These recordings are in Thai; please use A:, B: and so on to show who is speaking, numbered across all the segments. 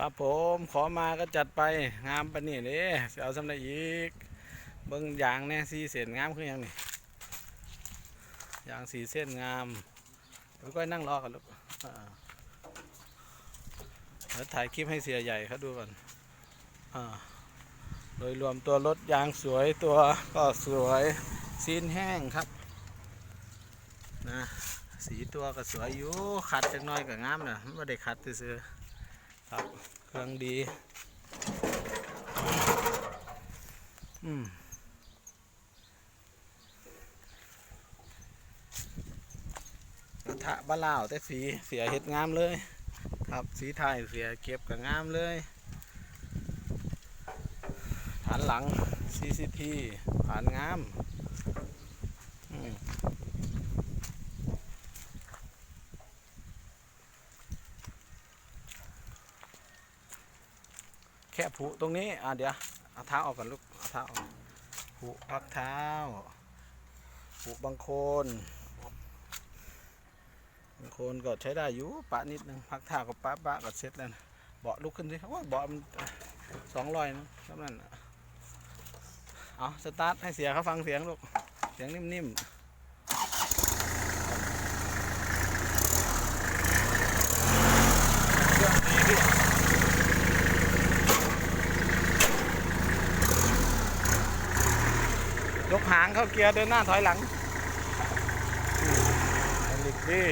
A: ครับผมขอมาก็จัดไปงามปะนี่เด้สิเอาสำไรอีกเบิ้งยางแน่สีเส้นงามคือหยังนี่ยางสีเส้นงามแล้วก็นั่งรอกันลูกเดี๋ยวถ่ายคลิปให้เสียใหญ่เขาดูก่อนอโดยรวมตัวรถยางสวยตัวก็สวยซีนแห้งครับนะสีตัวก็สวยอยู่ขัดจักหน้อยก็งามนะไม่ได้ขัดซื้อ ครับเครื่องดี อืมกระทะบ้าลาวแต่สีเสียเห็ดงามเลย ครับสีไทยเสียเก็บกับงามเลย ฐานหลัง CCT ฐานงาม แค่ผูตรงนี้อะเดี๋ยวเอาเท้าออกก่อนลูกเอาเท้าออกผูพักเท้าผูบางคนบางคนก็ใช้ได้อยู่ปะนิดนึงพักเท้ากับปะปะก็เสร็จแล้วนะเบาะลุกขึ้นสิโอ้ยเบาะมันสองรอยนะสำนั้นน่ะเอาสตาร์ทให้เสียเขาฟังเสียงลูกเสียงนิ่มๆเครื่องดีพี่ ยกหางเข้าเกียร์เดินหน้าถอยหลังอันนี้ดี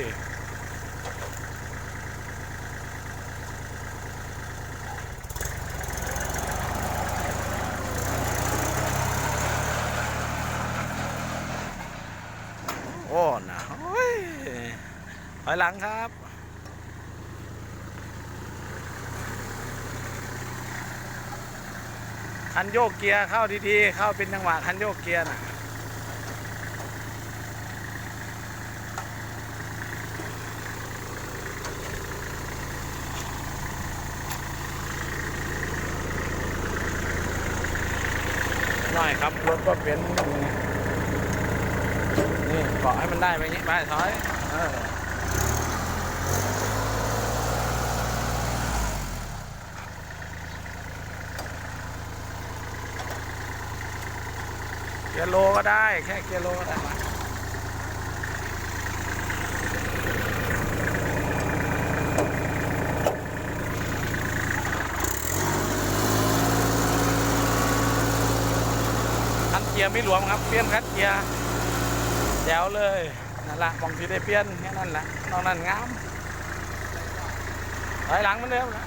A: โอ้นะโอ้ยถอยหลังครับ คันโยกเกียร์เข้าดีๆ เข้าเป็นจังหวะคันโยกเกียร์น่ะหน่อยครับ รถก็เป็นนี่เกาะให้มันได้ไปงนี้ไปถอยเออ เกียร์โลก็ได้ แค่เกียร์โลก็ได้มาคันเกียร์ไม่หลวมครับ เปลี่ยนคันเกียร์แจ๋วเลยนั่นละมองทีได้เปลี่ยนแค่นั้นแหละนอกนั้นงามถอยหลังเหมือนเดิมนะ